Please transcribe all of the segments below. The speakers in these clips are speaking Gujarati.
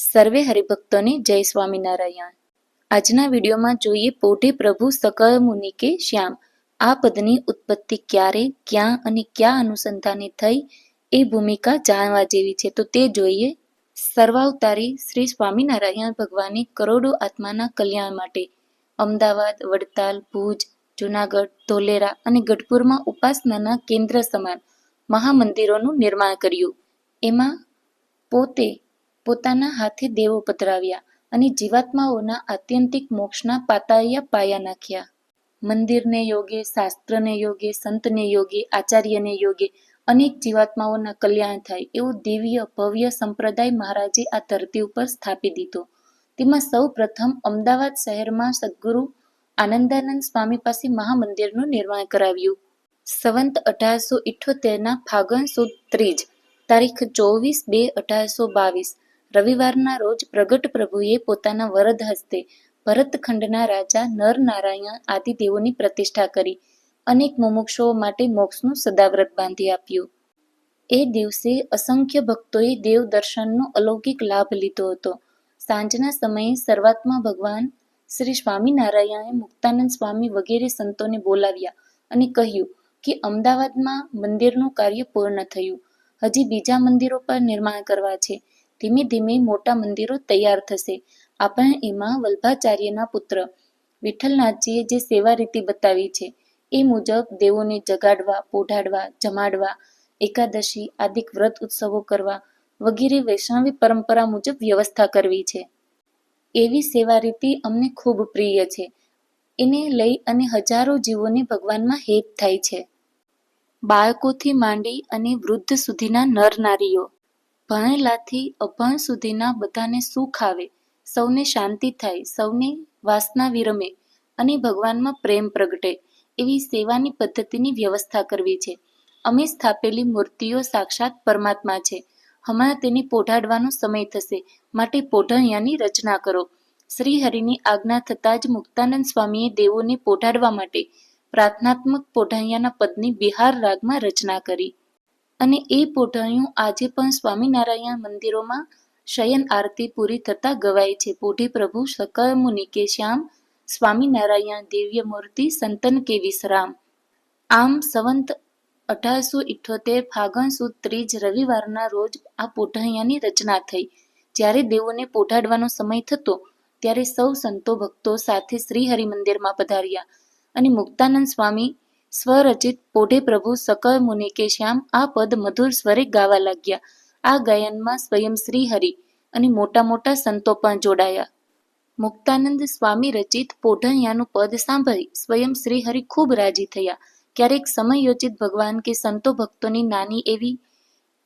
સર્વે હરિભક્તોને જય સ્વામિનારાયણ. આજના વિડીયોમાં જોઈએ પોઢે પ્રભુ સકળ મુનિ કે શ્યામ. આ પદની ઉત્પત્તિ ક્યારે, ક્યાં અને ક્યાં અનુસંધાને થઈ એ ભૂમિકા જાણવા જેવી છે. તો તે જોઈએ સર્વાવતારી શ્રી સ્વામિનારાયણ ભગવાને કરોડો આત્માના કલ્યાણ માટે અમદાવાદ, વડતાલ, ભુજ, જુનાગઢ, ધોલેરા અને ગઢપુરમાં ઉપાસનાના કેન્દ્ર સમાન મહામંદિરોનું નિર્માણ કર્યું. એમાં પોતે પોતાના હાથે દેવો પધરાવ્યા અને જીવાત્માઓના આત્યંતિક મોક્ષના પાતાળિયા પાયા નાખ્યા. મંદિરને યોગે, શાસ્ત્રને યોગે, સંતને યોગે, આચાર્યને યોગે અનેક જીવાત્માઓના કલ્યાણ થાય એવો દિવ્ય, ભવ્ય સંપ્રદાય મહારાજે આ ધરતી ઉપર સ્થાપી દીધો. તેમાં સૌ પ્રથમ અમદાવાદ શહેરમાં સદગુરુ આનંદાનંદ સ્વામી પાસે મહામંદિરનું નિર્માણ કરાવ્યું. સંવંત અઢારસો ઇઠોતેરના ફાગણ સુદ ત્રીજ તારીખ ચોવીસ બે અઢારસો બાવીસ રવિવારના રોજ પ્રગટ પ્રભુએ પોતાના વરદ હસ્તે ભરતખંડના રાજા નરનારાયણ આદિદેવોની પ્રતિષ્ઠા કરી અનેક મુમુક્ષુઓ માટે મોક્ષનું સદાવ્રત બાંધી આપ્યું. એ દિવસે અસંખ્ય ભક્તોએ દેવ દર્શનનો અલૌકિક લાભ લીધો હતો. સાંજના સમયે શરૂઆતમાં ભગવાન શ્રી સ્વામિનારાયણે મુક્તાનંદ સ્વામી વગેરે સંતોને બોલાવ્યા અને કહ્યું કે અમદાવાદમાં મંદિરનું કાર્ય પૂર્ણ થયું. હજી બીજા મંદિરો પર નિર્માણ કરવા છે. ધીમે ધીમે મોટા મંદિરો તૈયાર થશે. આપણે એમાં વલ્ભાચાર્યના પુત્ર વિઠ્ઠલનાથજીએ જે સેવા રીતિ બતાવી છે, એ મુજબ દેવોને જગાડવા, પોઢાડવા, જમાડવા, એકાદશી આદિક વ્રત ઉત્સવો કરવા વગેરે વૈષ્ણવી પરંપરા મુજબ વ્યવસ્થા કરવી છે. એવી સેવા રીતિ અમને ખૂબ પ્રિય છે. એને લઈ અને હજારો જીવોને ભગવાનમાં હેત થાય છે. બાળકોથી માંડી અને વૃદ્ધ સુધીના નર નારીઓ ભણેલાથી અભણ સુધીના બધાને સુખ આવે, સૌને શાંતિ થાય, સૌને વાસના વિરમે અને ભગવાનમાં પ્રેમ પ્રગટે એવી સેવાની પદ્ધતિની વ્યવસ્થા કરવી છે. અમે સ્થાપેલી મૂર્તિઓ સાક્ષાત પરમાત્મા છે. હમણાં તેને પોઢાડવાનો સમય થશે. માટે પોઢણિયાની રચના કરો. શ્રી હરિની આજ્ઞા થતાં જ મુક્તાનંદ સ્વામીએ દેવોને પોઢાડવા માટે પ્રાર્થનાત્મક પોઢણિયાના પદની બિહાર રાગમાં રચના કરી. અને એ પોઢણિયું આજે પણ સ્વામિનારાયણ મંદિરોમાં શયન આરતી પૂરી થતા ગવાય છે. પોઢી પ્રભુ સકળ મુનિ શ્યામ, સ્વામિનારાયણ દિવ્ય મૂર્તિ સંતન કે વિશ્રામ. આમ સંવંત અઢારસો ઇઠ્ઠોતેર ફાગણ સુદ ત્રીજ રવિવારના રોજ આ પોઢાયાની રચના થઈ. જ્યારે દેવોને પોઢાડવાનો સમય થતો, ત્યારે સૌ સંતો ભક્તો સાથે શ્રી મંદિરમાં પધાર્યા અને મુક્તાનંદ સ્વામી સ્વરચિત પોઢે પ્રભુ સકળ મુનિ કે શ્યામ આ પદ મધુર સ્વરે ગાવા લાગ્યા. આ ગાયનમાં સ્વયં શ્રીહરિ અને મોટા મોટા સંતો પણ જોડાયા. મુક્તાનંદ સ્વામી રચિત પોઢણિયાનું પદ સાંભળી સ્વયં શ્રીહરિ ખૂબ રાજી થયા. ક્યારેક સમયોચિત ભગવાન કે સંતો ભક્તોની નાની એવી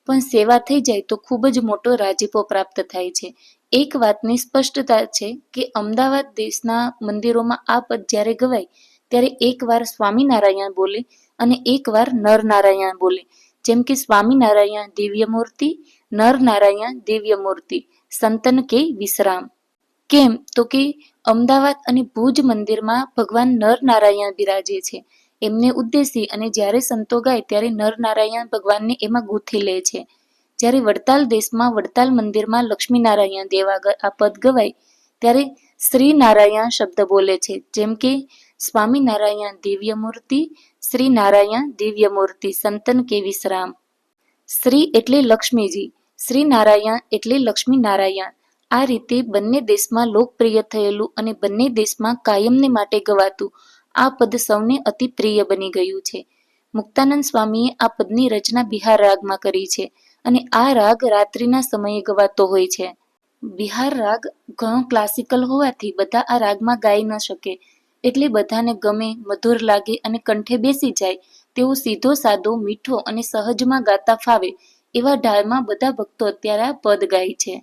પણ સેવા થઈ જાય તો ખૂબ જ મોટો રાજીપો પ્રાપ્ત થાય છે. એક વાતની સ્પષ્ટતા છે કે અમદાવાદ દેશના મંદિરોમાં આ પદ જ્યારે ગવાય ત્યારે એકવાર સ્વામિનારાયણ બોલે અને એકવાર નરનારાયણ બોલે. જેમ કે સ્વામિનારાયણ દિવ્ય મૂર્તિ નરનારાયણ દિવ્ય મૂર્તિ સંતન કે વિશ્રામ. કેમ? તો કે અમદાવાદ અને ભુજ મંદિરમાં ભગવાન નરનારાયણ બિરાજે છે. એમને ઉદ્દેશી અને જ્યારે સંતો ગાય ત્યારે નરનારાયણ ભગવાનને એમાં ગૂંથી લે છે. જ્યારે વડતાલ દેશમાં વડતાલ મંદિરમાં લક્ષ્મીનારાયણ દેવા આ પદ ગવાય, ત્યારે શ્રી નારાયણ શબ્દ બોલે છે. જેમ કે સ્વામિનારાયણ દિવ્યમૂર્તિ શ્રી નારાયણ દિવ્યમૂર્તિ સંતન કે વિશ્રામ શ્રી એટલે લક્ષ્મીજી શ્રી નારાયણ એટલે લક્ષ્મી નારાયણ આ રીતે બંને દેશમાં લોકપ્રિય થયેલું અને બંને દેશમાં કાયમને માટે ગવાતું આ પદ સૌને અતિ પ્રિય બની ગયું છે. મુક્તાનંદ સ્વામીએ આ પદની રચના બિહાર રાગમાં કરી છે અને આ રાગ રાત્રિના સમયે ગવાતો હોય છે. બિહાર રાગ ઘણો ક્લાસિકલ હોવાથી બધા આ રાગમાં ગાઈ ન શકે. એટલે બધાને ગમે, મધુર લાગે અને કંઠે બેસી જાય તેવો સીધો, સાદો, મીઠો અને સહજમાં ગાતા ફાવે, એવા ઢાળમાં બધા ભક્તો અત્યારે આ પદ ગાય છે.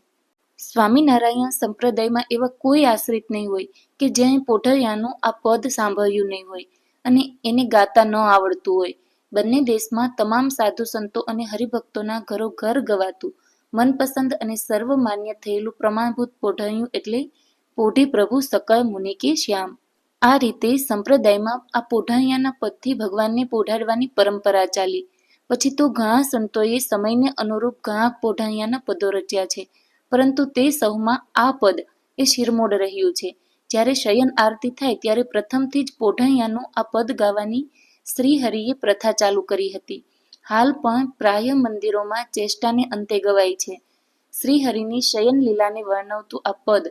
સ્વામિનારાયણ સંપ્રદાયમાં એવા કોઈ આશ્રિત નહીં હોય કે જેણે પોઢરિયાનું આ પદ સાંભળ્યું નહીં હોય અને એને ગાતા ન આવડતું હોય. બંને દેશમાં તમામ સાધુ સંતો અને હરિભક્તોના ઘરો ઘર ગવાતું, મનપસંદ અને સર્વમાન્ય થયેલું પ્રમાણભૂત પોઢિયું એટલે પોઢી પ્રભુ સકળ મુનિ કે શ્યામ. આ રીતે સંપ્રદાયમાં આ પોઢાણિયાના પદથી ભગવાનને પોઢાડવાની પરંપરા ચાલી. પછી તો ઘણા સંતોએ સમયને અનુરૂપ ઘણા પોઢાણિયાના પદો રચ્યા છે. પરંતુ તે સૌમાં આ પદ એ શિરમોડ રહ્યું છે. જ્યારે શયન આરતી થાય ત્યારે પ્રથમથી જ પોઢૈયાનું આ પદ ગાવાની શ્રીહરિએ પ્રથા ચાલુ કરી હતી. હાલ પણ પ્રાય મંદિરોમાં ચેષ્ટાને અંતે ગવાય છે. શ્રીહરિની શયન લીલાને વર્ણવતું આ પદ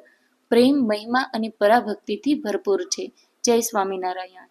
પ્રેમ મહિમા અને પરાભક્તિથી ભરપૂર છે. જય સ્વામિનારાયણ.